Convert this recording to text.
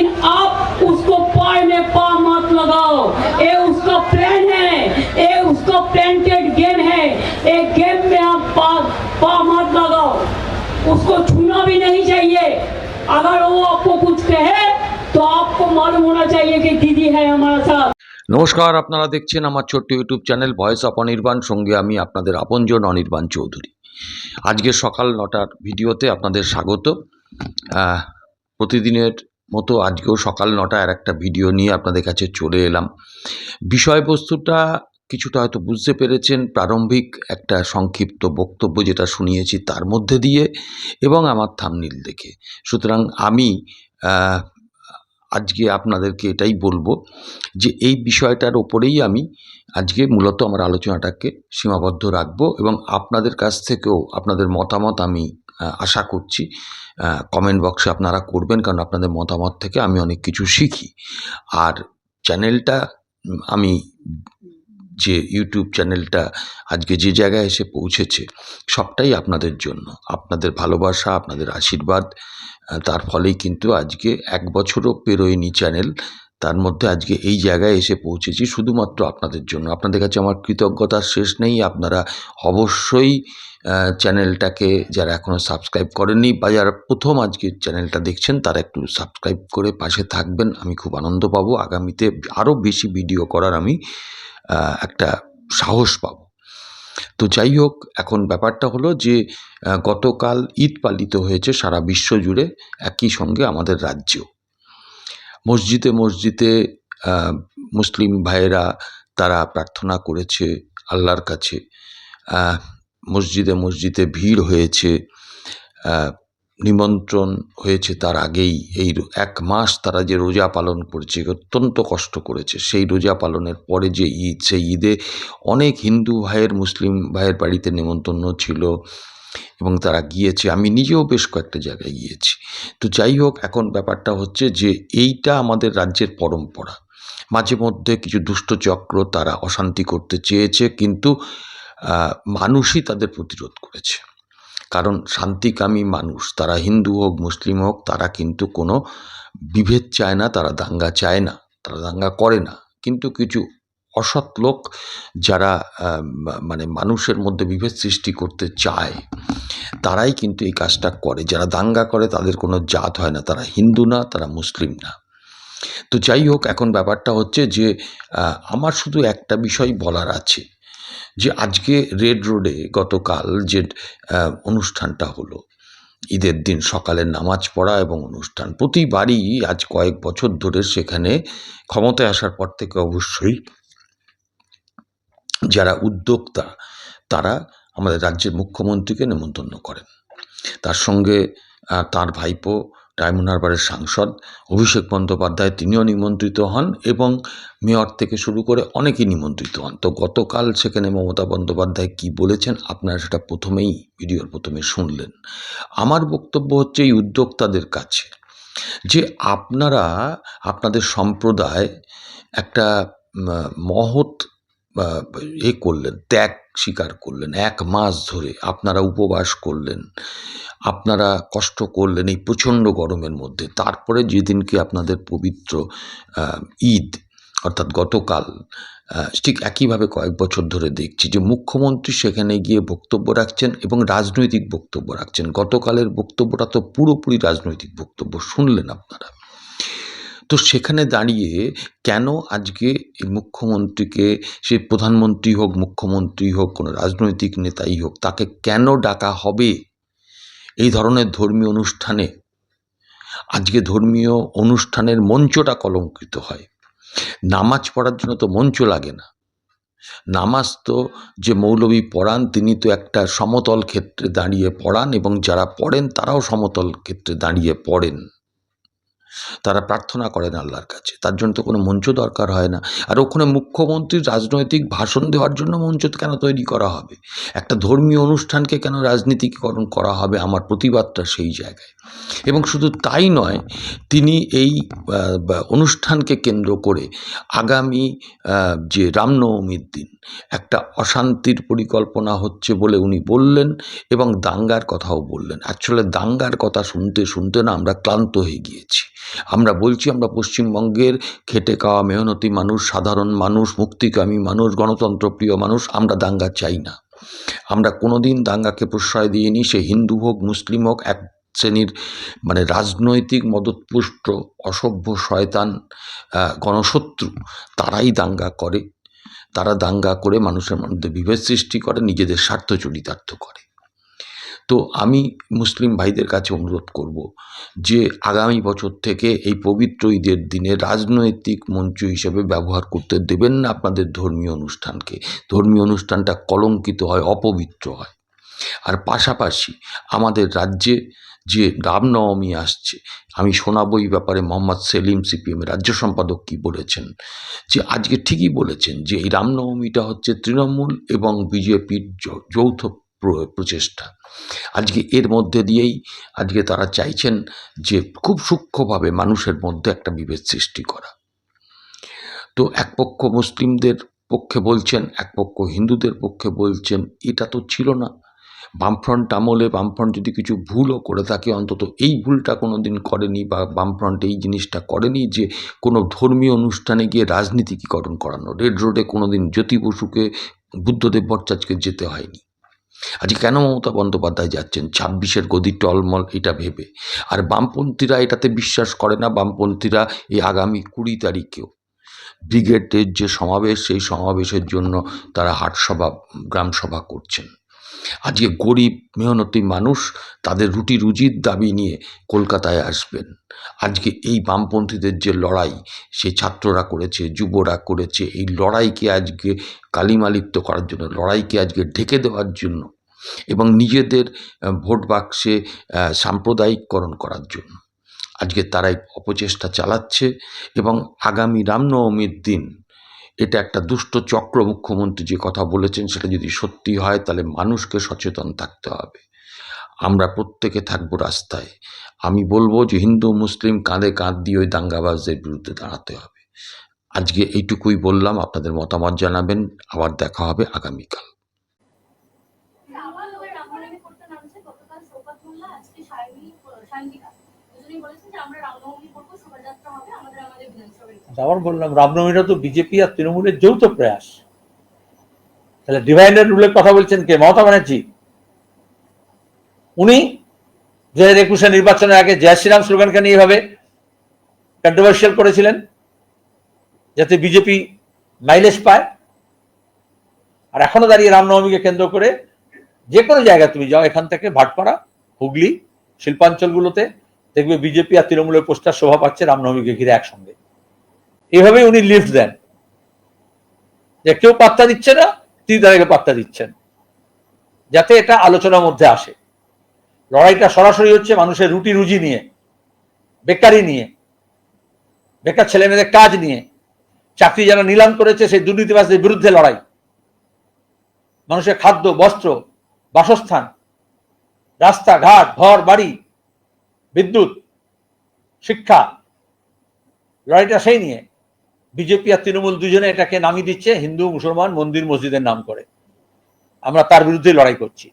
लेकिन आप उसको पार में पा मत लगाओ ये उसका प्लान है ये उसका प्लांटेड गेम है ये गेम में आप पा पा मत लगाओ उसको छूना भी नहीं चाहिए अगर वो आपको कुछ कहे तो आपको मालूम होना चाहिए कि दीदी है हमारा साथ নমস্কার আপনারা দেখছেন আমার ছোট্ট YouTube channel voice of Anirban সঙ্গে আমি আপনাদের আপনজন অনির্বাণ চৌধুরী আজকে সকাল নটার ভিডিওতে আপনাদের স্বাগত আহ, প্রতিদিনের মতো আজকেও সকাল নটা আর একটা ভিডিও নিয়ে আপনাদের কাছে চলে এলাম। বিষয়বস্তুটা কিছুটা হয়তো বুঝতে পেরেছেন, প্রারম্ভিক একটা সংক্ষিপ্ত বক্তব্য যেটা শুনিয়েছি তার মধ্যে দিয়ে এবং আমার থামনিল দেখে। সুতরাং আমি আজকে আপনাদেরকে এটাই বলব যে এই বিষয়টার ওপরেই আমি আজকে মূলত আমার আলোচনাটাকে সীমাবদ্ধ রাখব এবং আপনাদের কাছ থেকেও, আপনাদের মতামত আমি আশা করছি কমেন্ট বক্সে আপনারা করবেন, কারণ আপনাদের মতামত থেকে আমি অনেক কিছু শিখি। আর চ্যানেলটা আমি যে ইউটিউব চ্যানেলটা আজকে যে জায়গায় এসে পৌঁছেছে, সবটাই আপনাদের জন্য। আপনাদের ভালোবাসা, আপনাদের আশীর্বাদ তার ফলেই কিন্তু আজকে এক বছরও পেরোয়নি চ্যানেল তার মধ্যে আজকে এই জায়গায় এসে পৌঁছেছি শুধুমাত্র আপনাদের জন্য। আপনাদের কাছে আমার কৃতজ্ঞতা শেষ নেই। আপনারা অবশ্যই চ্যানেলটাকে যারা এখনও সাবস্ক্রাইব করেননি বা যারা প্রথম আজকে চ্যানেলটা দেখছেন, তারা একটু সাবস্ক্রাইব করে পাশে থাকবেন। আমি খুব আনন্দ পাবো। আগামীতে আরও বেশি ভিডিও করার আমি একটা সাহস পাবো। তো যাই হোক, এখন ব্যাপারটা হলো যে গতকাল ঈদ পালিত হয়েছে সারা বিশ্ব জুড়ে। একই সঙ্গে আমাদের রাজ্যেও। মসজিদে মসজিদে মুসলিম ভাইয়েরা তারা প্রার্থনা করেছে আল্লাহর কাছে। মসজিদে মসজিদে ভিড় হয়েছে। নিমন্ত্রণ হয়েছে তার আগেই। এই এক মাস তারা যে রোজা পালন করেছে অত্যন্ত কষ্ট করেছে। সেই রোজা পালনের পরে যে ঈদ, সেই ঈদে অনেক হিন্দু ভাইয়ের, মুসলিম ভাইয়ের বাড়িতে নেমন্তন্ন ছিল। এবং তারা গিয়েছে। আমি নিজেও বেশ কয়েকটা জায়গায় গিয়েছি। তো যাই হোক, এখন ব্যাপারটা হচ্ছে যে, এইটা আমাদের রাজ্যের পরম্পরা। মাঝে মধ্যে কিছু দুষ্ট চক্র তারা অশান্তি করতে চেয়েছে, কিন্তু মানুষই তাদের প্রতিরোধ করেছে। কারণ শান্তিকামী মানুষ, তারা হিন্দু হোক, মুসলিম হোক, তারা কিন্তু কোনো বিভেদ চায় না, তারা দাঙ্গা চায় না, তারা দাঙ্গা করে না। কিন্তু কিছু অসৎ লোক যারা মানে মানুষের মধ্যে বিভেদ সৃষ্টি করতে চায়, তারাই কিন্তু এই কাজটা করে। যারা দাঙ্গা করে, তাদের কোনো জাত হয় না। তারা হিন্দু না, তারা মুসলিম না। তো যাই হোক, এখন ব্যাপারটা হচ্ছে যে আমার শুধু একটা বিষয় বলার আছে যে, আজকে রেড রোডে গতকাল যে অনুষ্ঠানটা হলো, ঈদের দিন সকালে নামাজ পড়া এবং অনুষ্ঠান, প্রতিবারই আজ কয়েক বছর ধরে সেখানে ক্ষমতায় আসার পর থেকে অবশ্যই যারা উদ্যোক্তা, তারা আমাদের রাজ্যের মুখ্যমন্ত্রীকে নেমন্তন্ন করেন। তার সঙ্গে তার ভাইপো ডায়মন্ড হারবারের সাংসদ অভিষেক বন্দ্যোপাধ্যায়, তিনিও নিমন্ত্রিত হন এবং মেয়র থেকে শুরু করে অনেকেই নিমন্ত্রিত হন। তো গতকাল সেখানে মমতা বন্দ্যোপাধ্যায় কি বলেছেন আপনারা সেটা প্রথমেই, ভিডিওর প্রথমে শুনলেন। আমার বক্তব্য হচ্ছে এই উদ্যোক্তাদের কাছে যে আপনারা, আপনাদের সম্প্রদায় একটা মহৎ এ করলেন, ত্যাগ স্বীকার করলেন, এক মাস ধরে আপনারা উপবাস করলেন, আপনারা কষ্ট করলেন এই প্রচণ্ড গরমের মধ্যে। তারপরে যেদিনকে আপনাদের পবিত্র ঈদ, অর্থাৎ গতকাল ঠিক একইভাবে কয়েক বছর ধরে দেখছি যে মুখ্যমন্ত্রী সেখানে গিয়ে বক্তব্য রাখছেন এবং রাজনৈতিক বক্তব্য রাখছেন। গতকালের বক্তব্যটা তো পুরোপুরি রাজনৈতিক বক্তব্য, শুনলেন আপনারা। তো সেখানে দাঁড়িয়ে কেন আজকে এই মুখ্যমন্ত্রীকে, সে প্রধানমন্ত্রী হোক, মুখ্যমন্ত্রী হোক, কোনো রাজনৈতিক নেতাই হোক, তাকে কেন ডাকা হবে? এই ধরনের ধর্মীয় অনুষ্ঠানে, আজকে ধর্মীয় অনুষ্ঠানের মঞ্চটা কলঙ্কিত হয়। নামাজ পড়ার জন্য তো মঞ্চ লাগে না। নামাজ তো যে মৌলবী পড়ান, তিনি তো একটা সমতল ক্ষেত্রে দাঁড়িয়ে পড়ান এবং যারা পড়েন, তারাও সমতল ক্ষেত্রে দাঁড়িয়ে পড়েন। তারা প্রার্থনা করেন আল্লাহর কাছে। তার জন্য তো কোনো মঞ্চ দরকার হয় না। আর ওখানে মুখ্যমন্ত্রীর রাজনৈতিক ভাষণ দেওয়ার জন্য মঞ্চ কেন তৈরি করা হবে? একটা ধর্মীয় অনুষ্ঠানকে কেন রাজনীতিকরণ করা হবে? আমার প্রতিবাদটা সেই জায়গায়। এবং শুধু তাই নয়, তিনি এই অনুষ্ঠানকে কেন্দ্র করে আগামী যে রামনবমীর দিন একটা অশান্তির পরিকল্পনা হচ্ছে বলে উনি বললেন এবং দাঙ্গার কথাও বললেন। অ্যাকচুয়ালি দাঙ্গার কথা শুনতে শুনতে না আমরা ক্লান্ত হয়ে গিয়েছি। আমরা বলছি আমরা পশ্চিমবঙ্গের খেটে খাওয়া মেহনতি মানুষ, সাধারণ মানুষ, মুক্তিকামী মানুষ গণতন্ত্রপ্রিয় মানুষ, আমরা দাঙ্গা চাই না। আমরা কোনোদিন দাঙ্গাকে প্রশ্রয় দিইনি, সে হিন্দু হোক, মুসলিম হোক, এক শ্রেণির মানে রাজনৈতিক মদতপুষ্ট, অসভ্য, শয়তান গণশত্রু, তারাই দাঙ্গা করে। তারা দাঙ্গা করে মানুষের মধ্যে বিভেদ সৃষ্টি করে, নিজেদের স্বার্থ চরিতার্থ করে। তো আমি মুসলিম ভাইদের কাছে অনুরোধ করব যে আগামী বছর থেকে এই পবিত্র ঈদের দিনে রাজনৈতিক মঞ্চ হিসেবে ব্যবহার করতে দেবেন না আপনাদের ধর্মীয় অনুষ্ঠানকে। ধর্মীয় অনুষ্ঠানটা কলঙ্কিত হয়, অপবিত্র হয়। আর পাশাপাশি আমাদের রাজ্যে যে রামনবমী আসছে, আমি শোনাবো এই ব্যাপারে মোহাম্মদ সেলিম সিপিএমের রাজ্য সম্পাদক কী বলেছেন? যে আজকে ঠিকই বলেছেন যে এই রামনবমীটা হচ্ছে তৃণমূল এবং বিজেপির যৌথ প্র- প্রচেষ্টা। আজকে এর মধ্যে দিয়েই আজকে তারা চাইছেন যে খুব সূক্ষ্মভাবে মানুষের মধ্যে একটা বিভেদ সৃষ্টি করা। তো এক পক্ষ মুসলিমদের পক্ষে বলছেন এক পক্ষ হিন্দুদের পক্ষে বলছেন, এটা তো ছিল না। বামফ্রন্ট আমলে বামফ্রন্ট যদি কিছু ভুলও করে থাকে, অন্তত এই ভুলটা কোনো দিন করেনি বা বামফ্রন্ট এই জিনিসটা করেনি যে কোনো ধর্মীয় অনুষ্ঠানে গিয়ে রাজনীতিকীকরণ করানো। রেড রোডে কোনো দিন জ্যোতি বসুকে, বুদ্ধদেব ভট্টাচার্যকে যেতে হয়নি। আজকে কেন মমতা বন্দ্যোপাধ্যায় যাচ্ছেন? ছাব্বিশের গদি টলমল, এটা ভেবে। আর বামপন্থীরা এটাতে বিশ্বাস করে না, বামপন্থীরা এই আগামী কুড়ি তারিখেও। ব্রিগেডের যে সমাবেশ, সেই সমাবেশের জন্য তারা হাটসভা, গ্রামসভা করছেন। আজকে গরিব, মেহনতি মানুষ তাদের রুটি রুজির দাবি নিয়ে কলকাতায় আসবেন। আজকে এই বামপন্থীদের যে লড়াই, সে ছাত্ররা করেছে, যুবরা করেছে, এই লড়াইকে আজকে কালিমালিপ্ত করার জন্য, লড়াইকে আজকে ঢেকে দেওয়ার জন্য এবং নিজেদের ভোট বাক্সে সাম্প্রদায়িককরণ করার জন্য। আজকে তারাই অপচেষ্টা চালাচ্ছে এবং আগামী রামনবমীর দিন এটা একটা দুষ্ট চক্র, মুখ্যমন্ত্রী যে কথা বলেছেন সেটা যদি সত্যি হয়, তাহলে মানুষকে সচেতন থাকতে হবে। আমরা প্রত্যেকে থাকব রাস্তায়। আমি বলব যে হিন্দু, মুসলিম কাঁধে কাঁধ দিয়ে ওই দাঙ্গাবাজদের বিরুদ্ধে দাঁড়াতে হবে। আজকে এইটুকুই বললাম, আপনাদের মতামত জানাবেন। আবার দেখা হবে আগামীকাল। বলেছেন যে আমরা রামনবমী আবার বললাম রামনবমীটা তো বিজেপি আর তৃণমূলের যৌথ প্রয়াস। তাহলে ডিভাইডেড রুলের কথা বলছেন কে? মমতা ব্যানার্জি। উনি দু হাজার একুশে নির্বাচনের আগে জয় শ্রীরাম স্লোগানকে নিয়ে এভাবে কন্ট্রোভার্সিয়াল করেছিলেন, যাতে বিজেপি মাইলেজ পায়। আর এখনও দাঁড়িয়ে রামনবমীকে কেন্দ্র করে যে কোনো জায়গায় তুমি যাও, এখান থেকে ভাটপাড়া হুগলি, শিল্পাঞ্চলগুলোতে দেখবে বিজেপি আর তৃণমূলের পোস্টার শোভা পাচ্ছে রামনবমীকে ঘিরে একসঙ্গে। এভাবেই উনি লিফট দেন। যে কেউ পাত্তা দিচ্ছে না, তিনি তাদেরকে পাত্তা দিচ্ছেন। যাতে এটা আলোচনার মধ্যে আসে। লড়াইটা সরাসরি হচ্ছে মানুষের রুটি রুজি নিয়ে, বেকারি নিয়ে, বেকার ছেলে মেয়েদের কাজ নিয়ে। চাকরি যারা নিলাম করেছে সেই দুর্নীতিবাসদের বিরুদ্ধে লড়াই। মানুষের খাদ্য, বস্ত্র, বাসস্থান, রাস্তাঘাট, ঘর, বাড়ি বিদ্যুৎ, শিক্ষা, লড়াইটা সেই নিয়ে। বিজেপি আর তৃণমূল দুজনে এটাকে নামিয়ে দিচ্ছে, হিন্দু, মুসলমান মন্দির, মসজিদের নাম করে। আমরা তার বিরুদ্ধে লড়াই করছি।